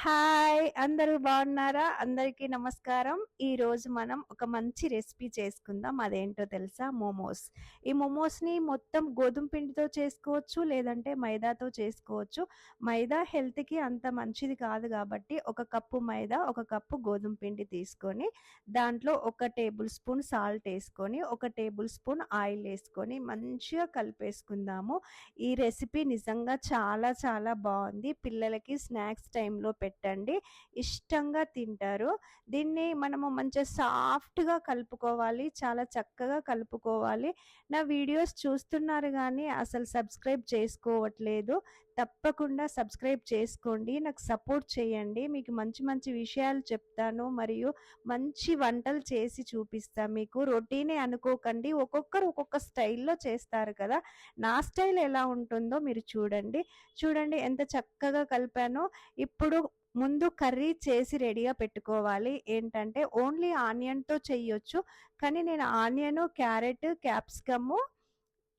Hi! అందరూ బాగున్నారా? అందరికీ నమస్కారం. ఈరోజు మనం ఒక మంచి రెసిపీ చేసుకుందాం. అదేంటో తెలుసా? మోమోస్. ఈ మోమోస్‌ని మొత్తం గోధుమ పిండితో చేసుకోవచ్చు, లేదంటే మైదాతో చేసుకోవచ్చు. మైదా హెల్త్‌కి అంత మంచిది కాదు కాబట్టి, ఒక కప్పు మైదా, ఒక కప్పు గోధుమ పిండి తీసుకొని, దాంట్లో ఒక టేబుల్ స్పూన్ సాల్ట్ వేసుకొని ఒక టేబుల్ స్పూన్ ఆయిల్ వేసుకొని మంచిగా కలిపేసుకుందాము. ఈ రెసిపీ నిజంగా చాలా చాలా బాగుంది పిల్లలకి స్నాక్స్ టైంలో పెట్టండి. ఇష్టంగా తింటారు. దీన్ని మనము మంచిగా సాఫ్ట్‌గా కలుపుకోవాలి. చాలా చక్కగా కలుపుకోవాలి. నా వీడియోస్ చూస్తున్నారు కానీ అసలు సబ్స్క్రైబ్ చేసుకోవట్లేదు. తప్పకుండా సబ్స్క్రైబ్ చేసుకోండి. నాకు సపోర్ట్ చేయండి. మీకు మంచి మంచి విషయాలు చెప్తాను. మరియు మంచి వంటలు చేసి చూపిస్తాను మీకు. రొటీనే అనుకోకండి. ఒక్కొక్కరు ఒక్కొక్క స్టైల్‌లో చేస్తారు కదా! నా స్టైల్ ఎలా ఉంటుందో మీరు చూడండి. చూడండి ఎంత చక్కగా కలిపానో. ఇప్పుడు ముందు కర్రీ చేసి రెడీగా పెట్టుకోవాలి. ఏంటంటే ఓన్లీ ఆనియన్‌తో చెయ్యొచ్చు. కానీ నేను ఆనియను, క్యారెట్, క్యాప్సికము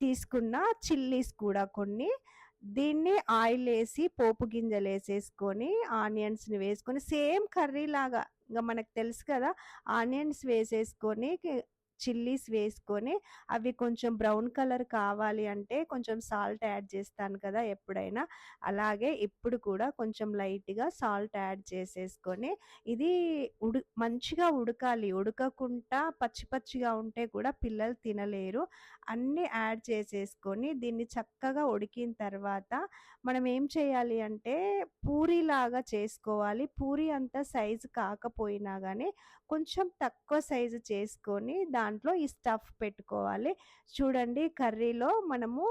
తీసుకున్న. చిల్లీస్ కూడా కొన్ని. దీన్ని ఆయిల్ వేసి పోపు గింజలు వేసేసుకొని ఆనియన్స్‌ని వేసుకొని సేమ్ కర్రీలాగా ఇంకా మనకు తెలుసు కదా! ఆనియన్స్ వేసేసుకొని చిల్లీస్ వేసుకొని, అవి కొంచెం బ్రౌన్ కలర్ కావాలి అంటే కొంచెం సాల్ట్ యాడ్ చేస్తాను కదా! ఎప్పుడైనా. అలాగే ఇప్పుడు కూడా కొంచెం లైట్‌గా సాల్ట్ యాడ్ చేసేసుకొని, ఇది ఉడు మంచిగా ఉడకాలి. ఉడకకుండా పచ్చి పచ్చిగా ఉంటే కూడా పిల్లలు తినలేరు. అన్నీ యాడ్ చేసేసుకొని, దీన్ని చక్కగా ఉడికిన తర్వాత మనం ఏం చేయాలి అంటే పూరీలాగా చేసుకోవాలి. పూరి అంత సైజు కాకపోయినా కానీ కొంచెం తక్కువ సైజు చేసుకొని, దాని దాంట్లో ఈ స్టఫ్ పెట్టుకోవాలి. చూడండి కర్రీలో మనము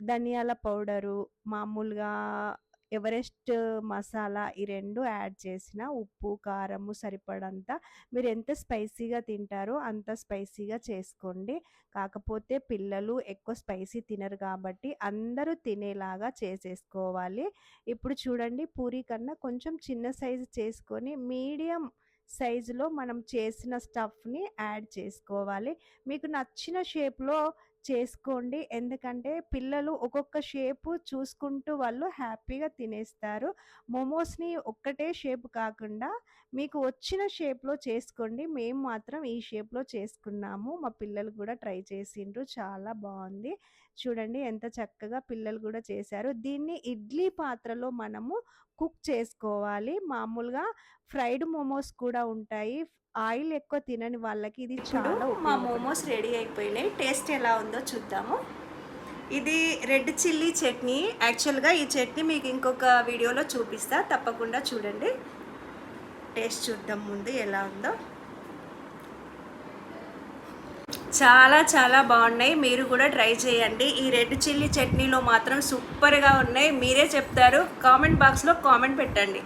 ధనియాల పౌడరు, మామూలుగా ఎవరెస్ట్ మసాలా ఈ రెండు యాడ్ చేసిన, ఉప్పు, కారము సరిపడంత. మీరు ఎంత స్పైసీగా తింటారో అంత స్పైసీగా చేసుకోండి. కాకపోతే పిల్లలు ఎక్కువ స్పైసీ తినరు కాబట్టి, అందరూ తినేలాగా చేసేసుకోవాలి. ఇప్పుడు చూడండి పూరీ కన్నా కొంచెం చిన్న సైజు చేసుకొని, మీడియం సైజులో మనం చేసిన స్టఫ్‌ని యాడ్ చేసుకోవాలి. మీకు నచ్చిన షేప్‌లో చేసుకోండి. ఎందుకంటే పిల్లలు ఒక్కొక్క షేపు చూసుకుంటూ వాళ్ళు హ్యాపీగా తినేస్తారు. మోమోస్‌ని ఒక్కటే షేప్ కాకుండా, మీకు వచ్చిన షేప్‌లో చేసుకోండి. మేము మాత్రం ఈ షేప్‌లో చేసుకున్నాము. మా పిల్లలు కూడా ట్రై చేసిండ్రు. చాలా బాగుంది చూడండి ఎంత చక్కగా పిల్లలు కూడా చేశారు. దీన్ని ఇడ్లీ పాత్రలో మనము కుక్ చేసుకోవాలి. మామూలుగా ఫ్రైడ్ మోమోస్ కూడా ఉంటాయి. ఆయిల్ ఎక్కువ తినని వాళ్ళకి ఇది చాలా మా. మోమోస్ రెడీ అయిపోయినాయి. టేస్ట్ ఎలా ఉందో చూద్దాము. ఇది రెడ్ చిల్లీ చట్నీ. యాక్చువల్గా ఈ చట్నీ మీకు ఇంకొక వీడియోలో చూపిస్తా. తప్పకుండా చూడండి. టేస్ట్ చూద్దాం ముందు ఎలా ఉందో. చాలా చాలా బాగున్నాయి. మీరు కూడా ట్రై చేయండి. ఈ రెడ్ చిల్లీ చట్నీలో మాత్రం సూపర్గా ఉన్నాయి. మీరే చెప్తారు. కామెంట్ బాక్స్లో కామెంట్ పెట్టండి.